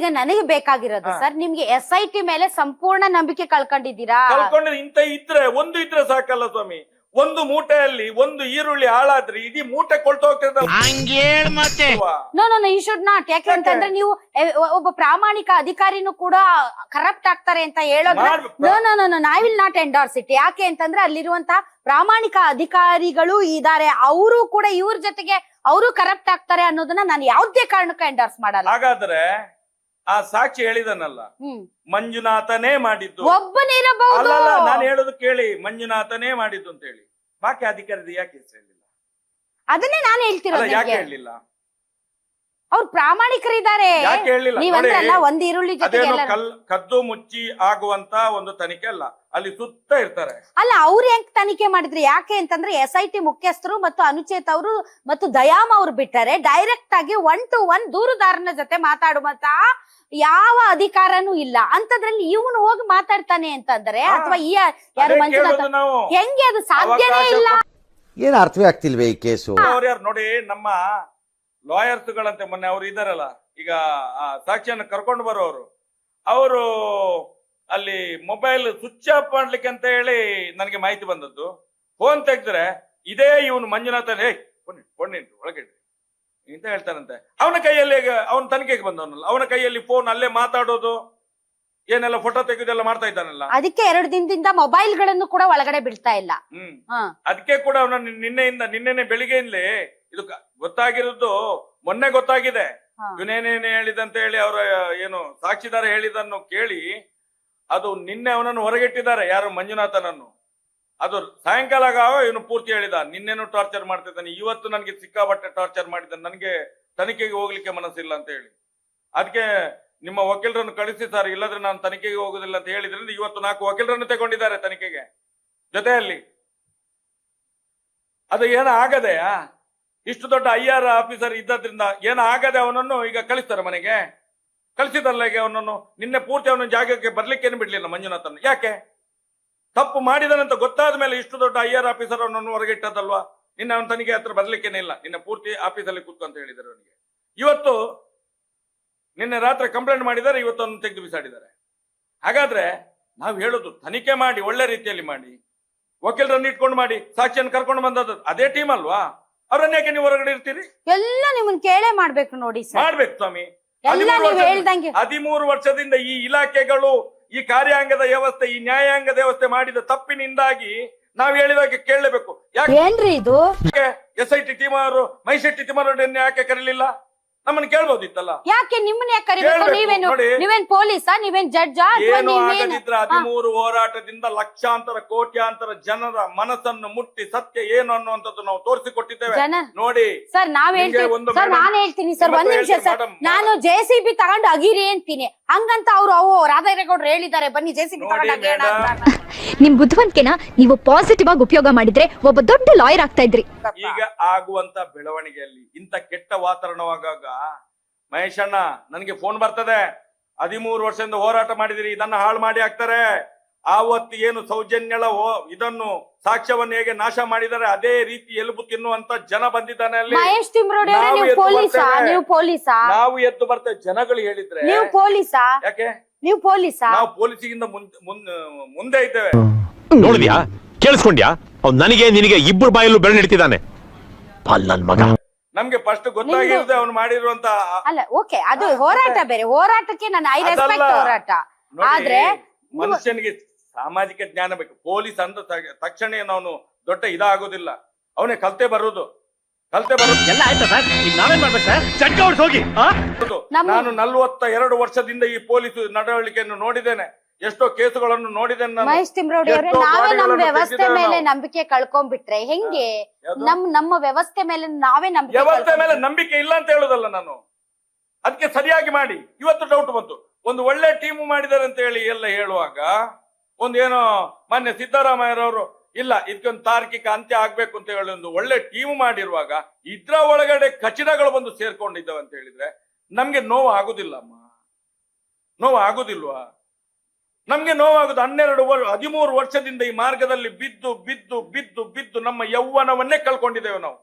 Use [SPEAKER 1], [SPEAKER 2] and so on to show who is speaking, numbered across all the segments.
[SPEAKER 1] ಈಗ ನನಗೆ ಬೇಕಾಗಿರೋದು ಸರ್ ನಿಮ್ಗೆ ಎಸ್ ಐ ಟಿ ಮೇಲೆ ಸಂಪೂರ್ಣ ನಂಬಿಕೆ ಕಳ್ಕೊಂಡಿದ್ದೀರಾ?
[SPEAKER 2] ಕಳ್ಕೊಂಡ್ರೆ ಇಂತ ಇದ್ರೆ ಒಂದು ಇದ್ರೆ ಸಾಕಲ್ಲ ಸ್ವಾಮಿ. ಒಂದು ಮೂಟೆಯಲ್ಲಿ ಒಂದು ಈರುಳ್ಳಿ ಹಾಳಾದ್ರೆ ಇಡೀ ಮೂಟೆ ಕೊಳ್ತು ಹೋಗ್ತದೆ.
[SPEAKER 1] No no you should not ಯಾಕೆ ಅಂತಂದ್ರೆ ನೀವು ಒಬ್ಬ ಪ್ರಾಮಾಣಿಕ ಅಧಿಕಾರಿನೂ ಕೂಡ ಕರಪ್ಟ್ ಆಗ್ತಾರೆ ಅಂತ
[SPEAKER 2] ಹೇಳೋದು.
[SPEAKER 1] No no no no I will not endorse it ಯಾಕೆ ಅಂತಂದ್ರೆ ಅಲ್ಲಿರುವಂತ ಪ್ರಾಮಾಣಿಕ ಅಧಿಕಾರಿಗಳು ಇದಾರೆ ಅವರು ಕೂಡ ಇವ್ರ ಜೊತೆಗೆ ಅವರು ಕರಪ್ಟ್ ಆಗ್ತಾರೆ ಅನ್ನೋದನ್ನ ನಾನು ಯಾವ್ದೇ ಕಾರಣಕ್ಕೂ ಎಂಡೋರ್ಸ್ ಮಾಡಲ್ಲ.
[SPEAKER 2] ಹಾಗಾದ್ರೆ ಆ ಸಾಕ್ಷಿ ಹೇಳಿದನಲ್ಲ ಮಂಜುನಾಥನೇ ಮಾಡಿದ್ದು.
[SPEAKER 1] ಅಲ್ಲ
[SPEAKER 2] ಅಲ್ಲ, ನಾನು ಹೇಳೋದು ಕೇಳಿ ಮಂಜುನಾಥನೇ ಮಾಡಿದ್ದು ಅಂತ ಹೇಳಿ ಬಾಕಿ ಅಧಿಕಾರಿ ಯಾಕೆ ಹೆಸರು ಹೇಳಿಲ್ಲ
[SPEAKER 1] ಅದನ್ನೇ ನಾನು
[SPEAKER 2] ಅಲ್ಲ
[SPEAKER 1] ಹೇಳ್ತಿರೋದು
[SPEAKER 2] ಯಾಕೆ
[SPEAKER 1] ನಿಮ್ಗೆ.
[SPEAKER 2] ಹೇಳಲಿಲ್ಲ?
[SPEAKER 1] ಅವ್ರು ಪ್ರಾಮಾಣಿಕರಿದ್ದಾರೆ
[SPEAKER 2] ಯಾಕೆ
[SPEAKER 1] ಒಂದ್ ಈರುಳ್ಳಿ ಜೊತೆಗೆ
[SPEAKER 2] ಅದೇನು ಕಲ್ ಕದ್ದು ಮುಚ್ಚಿ ಆಗುವಂತ ಒಂದು ತನಿಖೆ ಅಲ್ಲ ಅಲ್ಲಿ ಸುತ್ತ ಇರ್ತಾರೆ.
[SPEAKER 1] ಅಲ್ಲ ಅವ್ರು ಹೆಂಗ್ ತನಿಖೆ ಮಾಡಿದ್ರು? ಯಾಕೆ ಅಂತಂದ್ರೆ ಎಸ್ ಐ ಟಿ ಮುಖ್ಯಸ್ಥರು ಮತ್ತು ಅನುಚೇತ್ ಅವರು ಮತ್ತು ದಯಾಮ್ ಅವ್ರು ಬಿಟ್ಟರೆ. ಡೈರೆಕ್ಟ್ ಆಗಿ ಒನ್ ಟು ಒನ್ ದೂರುದಾರನ ಜೊತೆ ಮಾತಾಡುವಂತ ಯಾವ ಅಧಿಕಾರನೂ ಇಲ್ಲ. ಅಂತದ್ರಲ್ಲಿ ಇವನು ಹೋಗಿ ಮಾತಾಡ್ತಾನೆ ಅಂತಂದ್ರೆ. ಅಥವಾ ಈ ಯಾರು ಮಂಜುನಾಥ ಹೆಂಗೆ ಅದು ಸಾಧ್ಯನೇ ಇಲ್ಲ?
[SPEAKER 3] ಏನ್ ಅರ್ಥವೇ ಆಗ್ತಿಲ್ವೇ ಈ ಕೇಸು?
[SPEAKER 2] ಅವ್ರು ಯಾರು ನೋಡಿ ನಮ್ಮ ಲಾಯರ್ಸ್ ಗಳಂತೆ ಮೊನ್ನೆ ಅವ್ರು ಇದಾರಲ್ಲ. ಈಗ ಆ ಸಾಕ್ಷಿಯನ್ನು ಕರ್ಕೊಂಡು ಬರೋರು. ಅವರು ಅಲ್ಲಿ ಮೊಬೈಲ್ ಸ್ವಿಚ್ ಆಫ್ ಮಾಡ್ಲಿಕ್ಕೆ ಅಂತ ಹೇಳಿ ನನಗೆ ಮಾಹಿತಿ ಬಂದದ್ದು. ಫೋನ್ ತೆಗೆದ್ರೆ ಇದೇ ಇವನು ಮಂಜುನಾಥ ಹೇ ಫೋನ್ ಫೋನ್ ಅಂತ ಹೇಳ್ತಾರಂತೆ. ಅವನ ಕೈಯಲ್ಲಿ ಅವನ ತನಿಖೆಗೆ ಬಂದವನಲ್ಲ. ಅವನ ಕೈಯಲ್ಲಿ ಫೋನ್ ಅಲ್ಲೇ ಮಾತಾಡೋದು ಏನೆಲ್ಲ ಫೋಟೋ ತೆಗೆದೆಲ್ಲ ಮಾಡ್ತಾ ಇದ್ದಾನಲ್ಲ.
[SPEAKER 1] ಅದಕ್ಕೆ ಎರಡು ದಿನದಿಂದ ಮೊಬೈಲ್ಗಳನ್ನು ಕೂಡ ಒಳಗಡೆ ಬಿಡ್ತಾ ಇಲ್ಲ.
[SPEAKER 2] ಹ್ಮ್. ಅದಕ್ಕೆ ಕೂಡ ಅವನ ನಿನ್ನೆಯಿಂದ ನಿನ್ನೆನೆ ಬೆಳಿಗ್ಗೆಯಿಂದಲೇ ಇದು ಗೊತ್ತಾಗಿರೋದು ಮೊನ್ನೆ ಗೊತ್ತಾಗಿದೆ. ಇವನೇನೇನು ಹೇಳಿದಂತ ಹೇಳಿ ಅವರ ಏನು ಸಾಕ್ಷಿದಾರ ಹೇಳಿದನ್ನು ಕೇಳಿ ಅದು ನಿನ್ನೆ ಅವನನ್ನು ಹೊರಗಿಟ್ಟಿದ್ದಾರೆ ಯಾರು ಮಂಜುನಾಥನನ್ನು. ಅದು ಸಾಯಂಕಾಲ ಇವನು ಪೂರ್ತಿ ಹೇಳಿದ, ನಿನ್ನೇನು ಟಾರ್ಚರ್ ಮಾಡ್ತಿದ್ದಾನೆ? ಇವತ್ತು ನನಗೆ ಸಿಕ್ಕಾಬಟ್ಟೆ ಟಾರ್ಚರ್ ಮಾಡಿದ್ದಾನೆ. ನನಗೆ ತನಿಖೆಗೆ ಹೋಗ್ಲಿಕ್ಕೆ ಮನಸ್ಸಿಲ್ಲ ಅಂತ ಹೇಳಿ. ಅದಕ್ಕೆ ನಿಮ್ಮ ವಕೀಲರನ್ನು ಕಳಿಸಿ ಸರ್, ಇಲ್ಲದ್ರೆ ನಾನು ತನಿಖೆಗೆ ಹೋಗುದಿಲ್ಲ ಅಂತ ಹೇಳಿದ್ರಿಂದ ಇವತ್ತು ನಾಲ್ಕು ವಕೀಲರನ್ನು ತಗೊಂಡಿದ್ದಾರೆ ತನಿಖೆಗೆ. ಜೊತೆಯಲ್ಲಿ ಅದು ಏನು ಆಗದೆಯಾ ಇಷ್ಟು ದೊಡ್ಡ ಐ ಆರ್ ಆಫೀಸರ್ ಇದ್ದದ್ರಿಂದ ಏನು ಆಗದೆ ಅವನನ್ನು ಈಗ ಕಳಿಸ್ತಾರೆ ಮನೆಗೆ. ಕಳಿಸಿದಲ್ಲ ಈಗ ಅವನನ್ನು ನಿನ್ನೆ ಪೂರ್ತಿ ಅವನ ಜಾಗಕ್ಕೆ ಬರ್ಲಿಕ್ಕೇನು ಬಿಡ್ಲಿಲ್ಲ ಮಂಜುನಾಥನ್ ಯಾಕೆ? ತಪ್ಪು ಮಾಡಿದನಂತ ಗೊತ್ತಾದ ಮೇಲೆ ಇಷ್ಟು ದೊಡ್ಡ ಐ ಆರ್ ಆಫೀಸರ್ ಅವನನ್ನು ಹೊರಗಿಟ್ಟದಲ್ವಾ ನಿನ್ನೆ ಅವನ ತನಿಖೆ ಹತ್ರ ಬರ್ಲಿಕ್ಕೇನೆ ಇಲ್ಲ. ನಿನ್ನ ಪೂರ್ತಿ ಆಫೀಸಲ್ಲಿ ಕೂತ್ಕೊ ಅಂತ ಹೇಳಿದ್ದಾರೆ ಅವನಿಗೆ. ಇವತ್ತು ನಿನ್ನೆ ರಾತ್ರಿ ಕಂಪ್ಲೇಂಟ್ ಮಾಡಿದ್ದಾರೆ ಇವತ್ತು ಅವನು ತೆಗೆದು ಬಿಸಾಡಿದ್ದಾರೆ. ಹಾಗಾದ್ರೆ ನಾವು ಹೇಳೋದು ತನಿಖೆ ಮಾಡಿ ಒಳ್ಳೆ ರೀತಿಯಲ್ಲಿ ಮಾಡಿ ವಕೀಲರನ್ನು ಇಟ್ಕೊಂಡು ಮಾಡಿ ಸಾಕ್ಷಿಯನ್ನು ಕರ್ಕೊಂಡು ಬಂದದ್ದು ಅದೇ ಟೀಮ್ ಅಲ್ವಾ? ಅವರನ್ನ ಯಾಕೆ ನೀವು ಹೊರಗಡೆ ಇರ್ತೀರಿ?
[SPEAKER 1] ಎಲ್ಲ ನಿಮ್ಮನ್ನ ಕೇಳೇ ಮಾಡ್ಬೇಕು ನೋಡಿ
[SPEAKER 2] ಮಾಡ್ಬೇಕು ಸ್ವಾಮಿ. ಹದಿಮೂರು ವರ್ಷದಿಂದ ಈ ಇಲಾಖೆಗಳು ಈ ಕಾರ್ಯಾಂಗದ ವ್ಯವಸ್ಥೆ ಈ ನ್ಯಾಯಾಂಗದ ವ್ಯವಸ್ಥೆ ಮಾಡಿದ ತಪ್ಪಿನಿಂದಾಗಿ ನಾವು ಹೇಳಿದಾಗ ಕೇಳಲೇಬೇಕು. ಯಾಕೆ?
[SPEAKER 1] ಏನ್ರಿ ಇದು?
[SPEAKER 2] ಎಸ್ ಐ ಟಿ ಟೀಮ್ ಅವರು ಮೈಶೆಟ್ಟಿ ಟೀಮ್ ಅವರನ್ನು ಯಾಕೆ ಕರೀಲಿಲ್ಲ? ನಮ್ಮನ್ನು ಕೇಳ್ಬೋದಿತ್ತಲ್ಲ?
[SPEAKER 1] ಯಾಕೆ ನಿಮ್ಮನ್ನ ಯಾಕೆ ಕರಿಬೇಕು? ನೀವೇನು. ನೀವೇನ್ ಪೊಲೀಸಾ? ನೀವೇನ್ ಜಡ್ಜಾ
[SPEAKER 2] ಏನು ಆಗದಿದ್ರೆ ಹದಿಮೂರು ಹೋರಾಟದಿಂದ ಲಕ್ಷಾಂತರ ಕೋಟ್ಯಾಂತರ ಜನರ ಮನಸ್ಸನ್ನು ಮುಟ್ಟಿ ಸತ್ಯ ಏನು ಅನ್ನುವಂಥದ್ದು ನಾವು ತೋರಿಸಿಕೊಟ್ಟಿದ್ದೇವೆ. ನೋಡಿ
[SPEAKER 1] ಸರ್ ನಾವ್
[SPEAKER 2] ಹೇಳ್ತೀನಿ
[SPEAKER 1] ಸರ್ ನಾನ್ ಹೇಳ್ತೀನಿ ಸರ್ ಒಂದ್ ನಿಮಿಷ ಸರ್. ನಾನು ಜೆ ಸಿ ಬಿ ತಗೊಂಡು ಅಗಿರಿ ಅಂತೀನಿ. ಹಂಗಂತ ಅವ್ರು ಅವು ರಾಧಾರೇಗೌಡ್ರು ಹೇಳಿದ್ದಾರೆ. ಬನ್ನಿ ಜೆ ಸಿ.
[SPEAKER 4] ನಿಮ್ ಬುದ್ಧಿವಂತಿಕೆನ ನೀವು ಪಾಸಿಟಿವ್ ಆಗಿ ಉಪಯೋಗ ಮಾಡಿದ್ರೆ ಒಬ್ಬ ದೊಡ್ಡ ಲಾಯರ್ ಆಗ್ತಾ ಇದ್ರಿ.
[SPEAKER 2] ಈಗ ಆಗುವಂತ ಬೆಳವಣಿಗೆಯಲ್ಲಿ ಇಂತ ಕೆಟ್ಟ ವಾತಾವರಣವಾಗಾಗ ಮಹೇಶಣ್ಣ ನನಗೆ ಫೋನ್ ಬರ್ತದೆ. ಹದಿಮೂರು ವರ್ಷದಿಂದ ಹೋರಾಟ ಮಾಡಿದಿರಿ ಇದನ್ನ ಹಾಳು ಮಾಡಿ ಹಾಕ್ತಾರೆ. ಆವತ್ತು ಏನು ಸೌಜನ್ಯಳ ಇದನ್ನು ಸಾಕ್ಷ್ಯವನ್ನು ಹೇಗೆ ನಾಶ ಮಾಡಿದರೆ ಅದೇ ರೀತಿ ಎಲುಬು ತಿನ್ನುವಂತ ಜನ ಬಂದಿದ್ದಾನೆ ಅಲ್ಲಿ. ನಾವು ಎದ್ದು
[SPEAKER 1] ಪೊಲೀಸಾ?
[SPEAKER 2] ಬರ್ತೇವೆ.
[SPEAKER 1] ನೀವು ಪೊಲೀಸಾ?
[SPEAKER 2] ನಾವು ಎದ್ದು ಬರ್ತೇವೆ. ಜನಗಳು ಹೇಳಿದ್ರೆ
[SPEAKER 1] ನೀವು ಪೊಲೀಸಾ?
[SPEAKER 2] ಯಾಕೆ?
[SPEAKER 1] ನೀವು ಪೊಲೀಸಾ?
[SPEAKER 2] ನಾವು ಪೊಲೀಸಿಗಿಂತ ಮುಂದೆ ಮುಂದೆ ಇದ್ದೇವೆ.
[SPEAKER 5] ನೋಡಿದ್ಯಾ? ಕೇಳಿಸ್ಕೊಂಡ್ಯಾ? ಅವ್ನು ನನಗೆ ನಿನಗೆ ಇಬ್ಬರು ಬಾಯಲ್ಲೂ ಬೆಳೆ ನಿಡ್ತಿದ್ದಾನೆ ಪಾಲ್ ನನ್ ಮಗ.
[SPEAKER 2] ನಮ್ಗೆ ಫಸ್ಟ್ ಗೊತ್ತಾಗಿರುತ್ತೆ ಅವ್ನು ಮಾಡಿರುವಂತ
[SPEAKER 1] ಅಲ್ಲ ಓಕೆ ಅದು ಹೋರಾಟ ಬೇರೆ. ಹೋರಾಟಕ್ಕೆ ನಾನು ಐ. ರೆಸ್ಪೆಕ್ಟ್ ಹೋರಾಟ. ಆದ್ರೆ
[SPEAKER 2] ಮನುಷ್ಯನಿಗೆ ಸಾಮಾಜಿಕ ಜ್ಞಾನ ಬೇಕು. ಪೊಲೀಸ್ ಅಂದ ತಕ್ಷಣ ಅವನು ದೊಡ್ಡ ಇದಾಗೋದಿಲ್ಲ. ಅವನೇ ಕಲ್ತೆ ಬರೋದು. ಕಲ್ತೆ ಬರೋದು.
[SPEAKER 6] ಎಲ್ಲ ಆಯ್ತಾ ಸರ್? ಈಗ ನಾವೇನ್ ಮಾಡ್ಬೇಕು ಸರ್? ಚಡ್ಡ ಹೊಡ್ಸ್ ಹೋಗಿ ಆ?
[SPEAKER 2] ನಾನು ನಲ್ವತ್ತ ಎರಡು ವರ್ಷದಿಂದ ಈ ಪೊಲೀಸ್ ನಡವಳಿಕೆಯನ್ನು ನೋಡಿದ್ದೇನೆ. ಎಷ್ಟೋ ಕೇಸುಗಳನ್ನು ನೋಡಿದ್ದೇನೆ ನಾನು.
[SPEAKER 1] ಮಹೇಶ್ ತಿಮ್ರೋಡಿ ಅವರೇ
[SPEAKER 2] ಎಷ್ಟೋ
[SPEAKER 1] ನಾವೇ ನಮ್ಮ
[SPEAKER 2] ಗಾಡಿಗಳನ್ನು
[SPEAKER 1] ವ್ಯವಸ್ಥೆ
[SPEAKER 2] ತೆಗ್ದಿದ್ದೇವೆ
[SPEAKER 1] ಮೇಲೆ
[SPEAKER 2] ನಾವು.
[SPEAKER 1] ನಂಬಿಕೆ ಕಳ್ಕೊಂಡ್ಬಿಟ್ರೆ ಹೆಂಗೆ?
[SPEAKER 2] ಯಾವ್ದು?
[SPEAKER 1] ನಮ್ ನಮ್ಮ ವ್ಯವಸ್ಥೆ ಮೇಲೆ ನಾವೇ ನಂಬಿಕೆ
[SPEAKER 2] ವ್ಯವಸ್ಥೆ ಮೇಲೆ
[SPEAKER 1] ಕಳ್ಕೊಂಡ್ಬಿಟ್ರೆ.
[SPEAKER 2] ನಂಬಿಕೆ ಇಲ್ಲ ಅಂತ ಹೇಳುದಲ್ಲ ನಾನು. ಅದಕ್ಕೆ ಸರಿಯಾಗಿ ಮಾಡಿ. ಇವತ್ತು ಡೌಟ್ ಬಂತು. ಒಂದು ಒಳ್ಳೆ ಟೀಮ್ ಮಾಡಿದಾರೆ ಅಂತ ಹೇಳಿ ಎಲ್ಲ ಹೇಳುವಾಗ ಒಂದೇನೋ ಮೊನ್ನೆ ಸಿದ್ದರಾಮಯ್ಯರವರು, ಇಲ್ಲ, ಇದಕ್ಕೊಂದು ತಾರ್ಕಿಕ ಅಂತ್ಯ ಆಗ್ಬೇಕು ಅಂತ ಹೇಳಿ ಒಂದು ಒಳ್ಳೆ ಟೀಮ್ ಮಾಡಿರುವಾಗ ಇದ್ರ ಒಳಗಡೆ ಕಚಡಗಳು ಬಂದು ಸೇರ್ಕೊಂಡಿದ್ದಾವೆ ಅಂತ ಹೇಳಿದ್ರೆ ನಮ್ಗೆ ನೋವು ಆಗುದಿಲ್ಲ ಅಮ್ಮ ನೋವು ಆಗುದಿಲ್ವಾ ನಮ್ಗೆ ನೋವಾಗುದು ಹನ್ನೆರಡು ವರ್ಷ ಹದಿಮೂರು ವರ್ಷದಿಂದ ಈ ಮಾರ್ಗದಲ್ಲಿ ಬಿದ್ದು ಬಿದ್ದು ಬಿದ್ದು ಬಿದ್ದು ನಮ್ಮ ಯೌವನವನ್ನೇ ಕಳ್ಕೊಂಡಿದ್ದೇವೆ ನಾವು.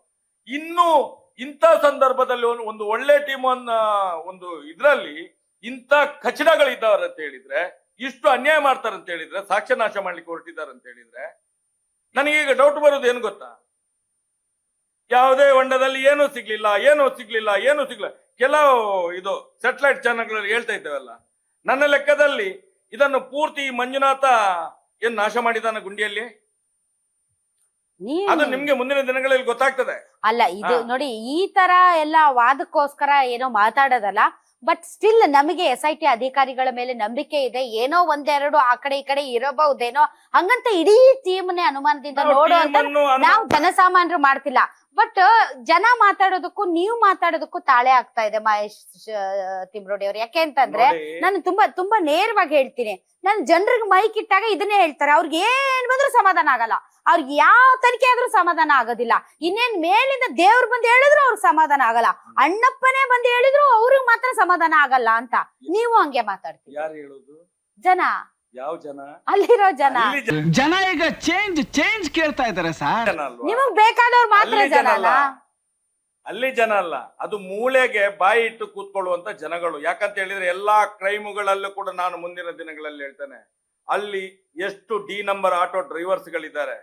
[SPEAKER 2] ಇನ್ನೂ ಇಂಥ ಸಂದರ್ಭದಲ್ಲಿ ಒಂದು- ಒಳ್ಳೆ ಟೀಮ್ ಒಂದು ಇದ್ರಲ್ಲಿ ಇಂಥ ಕಚಡಗಳಿದ್ದಾವ್ರೆ ಅಂತ ಹೇಳಿದ್ರೆ ಇಷ್ಟು ಅನ್ಯಾಯ ಮಾಡ್ತಾರೆ ಅಂತ ಹೇಳಿದ್ರೆ ಸಾಕ್ಷ್ಯ ನಾಶ ಮಾಡ್ಲಿಕ್ಕೆ ಹೊರಟಿದ್ದಾರೆ ಅಂತ ಹೇಳಿದ್ರೆ ನನಗೀಗ ಡೌಟ್ ಬರೋದು ಏನು ಗೊತ್ತಾ? ಯಾವುದೇ ಹೊಂಡದಲ್ಲಿ ಏನೂ ಸಿಗ್ಲಿಲ್ಲ ಏನೂ ಸಿಗ್ಲಿಲ್ಲ ಏನೂ ಸಿಗ್ಲಿಲ್ಲ. ಕೆಲವು ಇದು ಸೆಟಲೈಟ್ ಚಾನೆಲ್ಗಳಲ್ಲಿ ಹೇಳ್ತಾ ಇದ್ದೇವಲ್ಲ ನನ್ನ ಲೆಕ್ಕದಲ್ಲಿ ಇದನ್ನು ಪೂರ್ತಿ ಮಂಜುನಾಥ ಏನ್ ನಾಶ ಮಾಡಿದಾನ ಗುಂಡಿಯಲ್ಲಿ? ಅದು ನಿಮ್ಗೆ ಮುಂದಿನ ದಿನಗಳಲ್ಲಿ ಗೊತ್ತಾಗ್ತದೆ.
[SPEAKER 1] ಅಲ್ಲ ಇದು ನೋಡಿ ಈ ತರ ಎಲ್ಲ ವಾದಕ್ಕೋಸ್ಕರ ಏನೋ ಮಾತಾಡೋದಲ್ಲ ಬಟ್ ಸ್ಟಿಲ್ ನಮಗೆ ಎಸ್ ಐ ಟಿ ಅಧಿಕಾರಿಗಳ ಮೇಲೆ ನಂಬಿಕೆ ಇದೆ. ಏನೋ ಒಂದೆರಡು ಆ ಕಡೆ ಈ ಕಡೆ ಇರಬಹುದೇನೋ ಹಂಗಂತ ಇಡೀ ಟೀಮ್ನೇ ಅನುಮಾನದಿಂದ
[SPEAKER 2] ನೋಡುವಂತ
[SPEAKER 1] ನಾವು ಜನಸಾಮಾನ್ಯರು ಮಾಡ್ತಿಲ್ಲ. ಬಟ್ ಜನ ಮಾತಾಡೋದಕ್ಕೂ ನೀವು ಮಾತಾಡೋದಕ್ಕೂ ತಾಳೆ ಆಗ್ತಾ ಇದೆ ಮಹೇಶ್ ತಿಮ್ರೋಡಿ ಅವ್ರು. ಯಾಕೆ ಅಂತಂದ್ರೆ ನಾನು ತುಂಬಾ ತುಂಬಾ ನೇರವಾಗಿ ಹೇಳ್ತೀನಿ. ನಾನು ಜನರಿಗೆ ಮೈಕ್ ಇಟ್ಟಾಗ ಇದನ್ನೇ ಹೇಳ್ತಾರೆ. ಅವ್ರಿಗೆ ಏನ್ ಬಂದ್ರು ಸಮಾಧಾನ ಆಗಲ್ಲ. ಅವ್ರಿಗೆ ಯಾವ ತನಿಖೆ ಆದ್ರೂ ಸಮಾಧಾನ ಆಗೋದಿಲ್ಲ. ಇನ್ನೇನ್ ಮೇಲಿಂದ ದೇವ್ರು ಬಂದು ಹೇಳಿದ್ರು ಅವ್ರಿಗೆ ಸಮಾಧಾನ ಆಗಲ್ಲ. ಅಣ್ಣಪ್ಪನೇ ಬಂದು ಹೇಳಿದ್ರು ಅವ್ರಿಗೆ ಮಾತ್ರ ಸಮಾಧಾನ ಆಗಲ್ಲ ಅಂತ. ನೀವು ಹಂಗೆ ಮಾತಾಡ್ತೀವಿ ಜನ.
[SPEAKER 2] ಯಾವ ಜನ?
[SPEAKER 1] ಅಲ್ಲಿರೋ ಜನ.
[SPEAKER 2] ಅಲ್ಲಿ ಜನ.
[SPEAKER 6] ಜನ ಈಗ ಚೇಂಜ್ ಚೇಂಜ್ ಕೇಳ್ತಾ ಇದಾರೆ ಸರ್
[SPEAKER 2] ಜನ ಅಲ್ವಾ?
[SPEAKER 1] ನಿಮಗ್ ಬೇಕಾದವ್ರು ಮಾತ್ರ
[SPEAKER 2] ಅಲ್ಲಿ ಜನ
[SPEAKER 1] ಜನ
[SPEAKER 2] ಅಲ್ಲ? ಅಲ್ಲಿ ಜನ ಅಲ್ಲ. ಅದು ಮೂಳೆಗೆ ಬಾಯಿ ಇಟ್ಟು ಕೂತ್ಕೊಳ್ಳುವಂತ ಜನಗಳು. ಯಾಕಂತ ಹೇಳಿದ್ರೆ ಎಲ್ಲಾ ಕ್ರೈಮುಗಳಲ್ಲೂ ಕೂಡ ನಾನು ಮುಂದಿನ ದಿನಗಳಲ್ಲಿ ಹೇಳ್ತೇನೆ. ಅಲ್ಲಿ ಎಷ್ಟು ಡಿ ನಂಬರ್ ಆಟೋ ಡ್ರೈವರ್ಸ್ ಗಳಿದ್ದಾರೆ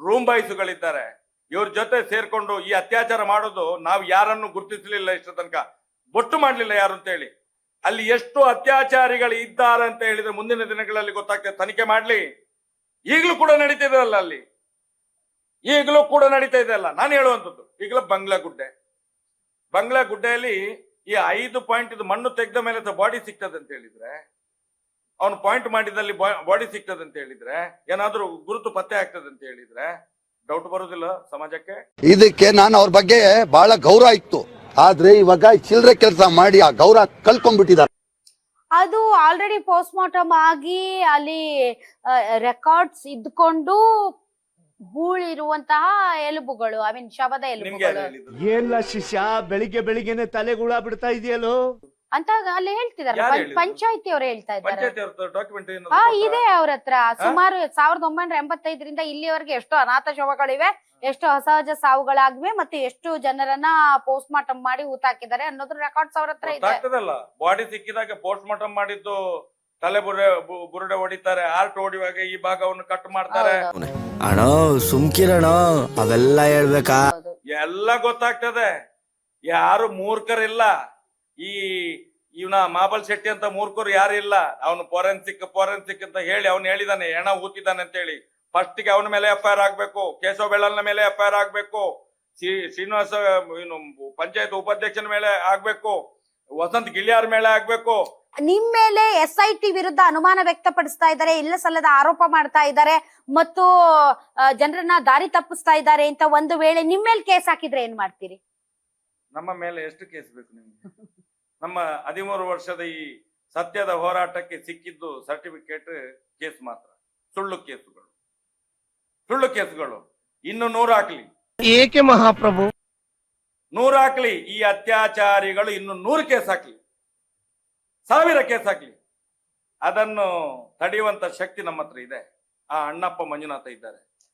[SPEAKER 2] ರೂಮ್ ಬಾಯ್ಸ್ಗಳಿದ್ದಾರೆ ಇವ್ರ ಜೊತೆ ಸೇರ್ಕೊಂಡು ಈ ಅತ್ಯಾಚಾರ ಮಾಡೋದು ನಾವು ಯಾರನ್ನು ಗುರುತಿಸಲಿಲ್ಲ ಇಷ್ಟ ತನಕ. ಬೊಟ್ಟು ಮಾಡ್ಲಿಲ್ಲ ಯಾರು ಅಂತ ಹೇಳಿ ಅಲ್ಲಿ ಎಷ್ಟು ಅತ್ಯಾಚಾರಿಗಳು ಇದ್ದಾರೆ ಅಂತ ಹೇಳಿದ್ರೆ ಮುಂದಿನ ದಿನಗಳಲ್ಲಿ ಗೊತ್ತಾಗ್ತದೆ. ತನಿಖೆ ಮಾಡ್ಲಿ. ಈಗಲೂ ಕೂಡ ನಡೀತಿದೆಯಲ್ಲ ಅಲ್ಲಿ. ಈಗಲೂ ಕೂಡ ನಡೀತಾ ಇದೆ ಅಲ್ಲ ನಾನು ಹೇಳುವಂಥದ್ದು, ಈಗಲೂ ಬಂಗ್ಲಾ ಗುಡ್ಡೆ. ಬಂಗ್ಲಾ ಗುಡ್ಡೆಯಲ್ಲಿ ಈ ಐದು ಪಾಯಿಂಟ್ ಇದು ಮಣ್ಣು ತೆಗೆದ ಮೇಲೆ ಬಾಡಿ ಸಿಗ್ತದೆ ಅಂತ ಹೇಳಿದ್ರೆ, ಅವನು ಪಾಯಿಂಟ್ ಮಾಡಿದಲ್ಲಿ ಬಾಡಿ ಸಿಗ್ತದೆ ಅಂತ ಹೇಳಿದ್ರೆ, ಏನಾದರೂ ಗುರುತು ಪತ್ತೆ ಆಗ್ತದೆ ಅಂತ ಹೇಳಿದ್ರೆ ಡೌಟ್ ಬರೋದಿಲ್ಲ ಸಮಾಜಕ್ಕೆ.
[SPEAKER 7] ಇದಕ್ಕೆ ನಾನು ಅವ್ರ ಬಗ್ಗೆ ಬಹಳ ಗೌರವ ಇತ್ತು. ಆದ್ರೆ ಇವಾಗ ಚಿಲ್ಲರೆ ಕೆಲಸ ಮಾಡಿ ಆ ಗೌರವ ಕಲ್ಕೊಂಡ್ಬಿಟ್ಟಿದ್ದಾರೆ
[SPEAKER 1] ಅದು ಆಲ್ರೆಡಿ ಪೋಸ್ಟ್ ಮಾರ್ಟಮ್ ಆಗಿ ಅಲ್ಲಿ ರೆಕಾರ್ಡ್ಸ್ ಇದ್ಕೊಂಡು ಹೂಳಿರುವಂತಹ ಎಲುಬುಗಳು ಐ ಮೀನ್ ಶವದ ಎಲುಬುಗಳು.
[SPEAKER 6] ಏನ್ಲ ಶಿಷ್ಯ? ಬೆಳಿಗ್ಗೆ ಬೆಳಿಗ್ಗೆನೆ ತಲೆಗುಳ ಬಿಡ್ತಾ ಇದೆಯಲ್ಲೋ?
[SPEAKER 1] ಅಂತ ಅಲ್ಲಿ ಹೇಳ್ತಿದಾರೆ ಪಂಚಾಯತಿ ಅವರು ಹೇಳ್ತಾ ಇದ್ದಾರೆ.
[SPEAKER 2] ಪಂಚಾಯತಿ ಅವ್ರ ಡಾಕ್ಯುಮೆಂಟ್
[SPEAKER 1] ಹಾ ಇದೆ ಅವ್ರ ಹತ್ರ. ಸುಮಾರು ಸಾವಿರದ ಒಂಬೈನೂರ ಎಂಬತ್ತೈದರಿಂದ ಇಲ್ಲಿವರೆಗೆ ಎಷ್ಟೋ ಅನಾಥ ಶವಗಳಿವೆ ಎಷ್ಟು ಅಸಹಜ ಸಾವುಗಳಾಗಿವೆ ಮತ್ತೆ ಎಷ್ಟು ಜನರನ್ನ ಪೋಸ್ಟ್ ಮಾರ್ಟಮ್ ಮಾಡಿ ಹೂತಾಕಿದ್ದಾರೆ ಅನ್ನೋದ್ರ ರೆಕಾರ್ಡ್ಸ್ ಅವ್ರ ಹತ್ರ ಇದೆ.
[SPEAKER 2] ಗೊತ್ತಾಗ್ತದಲ್ಲ ಬಾಡಿ ಸಿಕ್ಕಿದಾಗ ಪೋಸ್ಟ್ ಮಾರ್ಟಮ್ ಮಾಡಿದ್ದು ತಲೆ ಬುರೆ ಬು- ಬುರುಡೆ ಹೊಡಿತಾರೆ ಆರ್ಟ್ ಹೊಡಿವಾಗ ಈ ಭಾಗವನ್ನು ಕಟ್ ಮಾಡ್ತಾರೆ.
[SPEAKER 8] ಅಣ್ಣ ಸುಮ್ಕಿರಣ ಅವೆಲ್ಲ ಹೇಳ್ಬೇಕಾ?
[SPEAKER 1] ಹೌದು.
[SPEAKER 2] ಎಲ್ಲ ಗೊತ್ತಾಗ್ತದೆ. ಯಾರು ಮೂರ್ಖರಿಲ್ಲ. ಈ ಇವನ ಮಾಬಲ್ ಶೆಟ್ಟಿ ಅಂತ ಮೂರ್ಖರು ಯಾರು ಇಲ್ಲ. ಅವನು ಫೋರೆನ್ಸಿಕ್ ಫೋರೆನ್ಸಿಕ್ ಅಂತ ಹೇಳಿ ಅವನು ಹೇಳಿದಾನೆ ಹೆಣ ಊತಿದ್ದಾನೆ ಅಂತ ಹೇಳಿ ಫಸ್ಟ್ಗೆ ಅವನ ಮೇಲೆ ಎಫ್ ಐ ಆರ್ ಆಗ್ಬೇಕು ಕೇಶವ ಬೆಳ್ಳಲ್ನ ಮೇಲೆ ಎಫ್ ಐ ಆರ್ ಆಗ್ಬೇಕು ಶ್ರೀ ಶ್ರೀನಿವಾಸ ಏನು ಪಂಚಾಯತ್ ಉಪಾಧ್ಯಕ್ಷನ ಮೇಲೆ ಆಗ್ಬೇಕು ವಸಂತ್ ಗಿಳಿಯಾರ್ ಮೇಲೆ ಆಗ್ಬೇಕು.
[SPEAKER 1] ನಿಮ್ ಮೇಲೆ ಎಸ್ ಐ ಟಿ ವಿರುದ್ಧ ಅನುಮಾನ ವ್ಯಕ್ತಪಡಿಸ್ತಾ ಇದ್ದಾರೆ ಇಲ್ಲ ಸಲ್ಲದ ಆರೋಪ ಮಾಡ್ತಾ ಇದ್ದಾರೆ ಮತ್ತು ಜನರನ್ನ ದಾರಿ ತಪ್ಪಿಸ್ತಾ ಇದ್ದಾರೆ ಅಂತ ಒಂದು ವೇಳೆ ನಿಮ್ ಮೇಲೆ ಕೇಸ್ ಹಾಕಿದ್ರೆ ಏನ್ ಮಾಡ್ತೀರಿ?
[SPEAKER 2] ನಮ್ಮ ಮೇಲೆ ಎಷ್ಟು ಕೇಸ್ ಬೇಕು ನಿಮ್ಗೆ? ನಮ್ಮ ಹದಿಮೂರು ವರ್ಷದ ಈ ಸತ್ಯದ ಹೋರಾಟಕ್ಕೆ ಸಿಕ್ಕಿದ್ದು ಸರ್ಟಿಫಿಕೇಟ್ ಕೇಸ್ ಮಾತ್ರ. ಸುಳ್ಳು ಕೇಸುಗಳು. ಸುಳ್ಳು ಕೇಸುಗಳು. ಇನ್ನು ನೂರು ಹಾಕ್ಲಿ.
[SPEAKER 6] ಏಕೆ ಮಹಾಪ್ರಭು?
[SPEAKER 2] ನೂರು ಹಾಕ್ಲಿ. ಈ ಅತ್ಯಾಚಾರಿಗಳು ಇನ್ನು ನೂರು ಕೇಸ್ ಹಾಕ್ಲಿ. ಸಾವಿರ ಕೇಸ್ ಹಾಕ್ಲಿ. ಅದನ್ನು ತಡೆಯುವಂತ ಶಕ್ತಿ ನಮ್ಮ ಹತ್ರ ಇದೆ. ಆ ಅಣ್ಣಪ್ಪ ಮಂಜುನಾಥ ಇದ್ದಾರೆ.